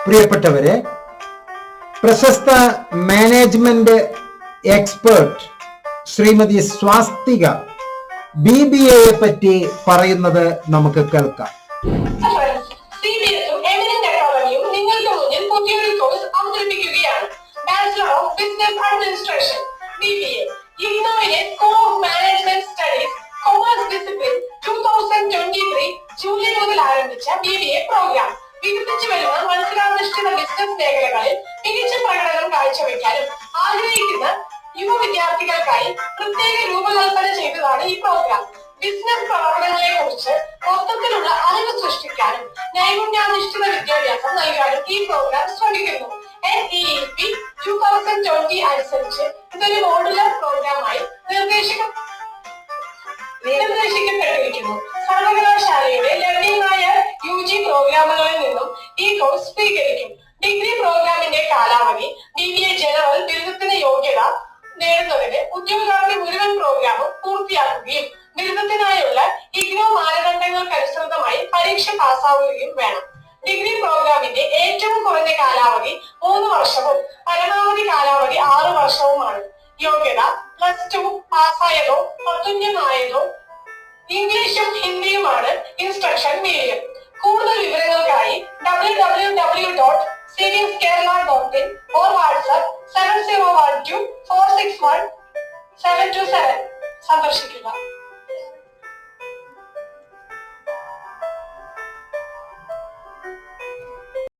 പ്രിയപ്പെട്ടവരെ പ്രശസ്ത management expert Shrimati Swastika B B എയെ പറ്റി പറയുന്നത് നമുക്ക് കേൾക്കാം ജൂലൈ മുതൽ ആരംഭിച്ച ബി ബി എ പ്രോഗ്രാം മേഖലകളിൽ മികച്ച പ്രകടനം കാഴ്ചവെക്കാനും ആഗ്രഹിക്കുന്ന യുവ വിദ്യാർത്ഥികൾക്കായി പ്രത്യേക രൂപകൽപ്പന ചെയ്തതാണ് ഈ പ്രോഗ്രാം ബിസിനസ് പ്രവർത്തനങ്ങളെ കുറിച്ച് മൊത്തത്തിലുള്ള അറിവ് സൃഷ്ടിക്കാനും നൈപുണ്യാധിഷ്ഠിത വിദ്യാഭ്യാസം നൽകാനും ഈ പ്രോഗ്രാം ശ്രമിക്കുന്നു. N E P two thousand twenty അനുസരിച്ച് ഇതൊരു മോഡുലർ പ്രോഗ്രാമായി നിർദ്ദേശിക്ക നിർദ്ദേശിക്കപ്പെട്ടിരിക്കുന്നു. സർവകലാശാലയുടെ ലഭ്യമായ യു ജി പ്രോഗ്രാമുകളിൽ നിന്നും ഈ കോഴ്സ് സ്വീകരിക്കും. ഡിഗ്രി പ്രോഗ്രാമിന്റെ കാലാവധി ബി ബി എ ജനറൽ ബിരുദത്തിന് യോഗ്യത നേടുന്നതിന് ഉദ്യോഗാർത്ഥി മുഴുവൻ പ്രോഗ്രാമും പൂർത്തിയാക്കുകയും ബിരുദത്തിനായുള്ള ഇഗ്നോ മാനദണ്ഡങ്ങൾക്കനുസൃതമായി പരീക്ഷ പാസ്സാവുകയും വേണം. ഡിഗ്രി പ്രോഗ്രാമിന്റെ ഏറ്റവും കുറഞ്ഞ കാലാവധി മൂന്ന് വർഷവും പരമാവധി കാലാവധി ആറ് വർഷവുമാണ്. യോഗ്യത പ്ലസ് ടു പാസ്സായതോ തത്തുല്യമായതോ ഇംഗ്ലീഷും ഹിന്ദിയുമാണ് ഇൻസ്ട്രക്ഷൻ മീഡിയം കൂടുതൽ വിവരങ്ങൾക്കായി serious Kerala dot in or WhatsApp seven zero one two four six one seven two seven സന്ദർശിക്കുക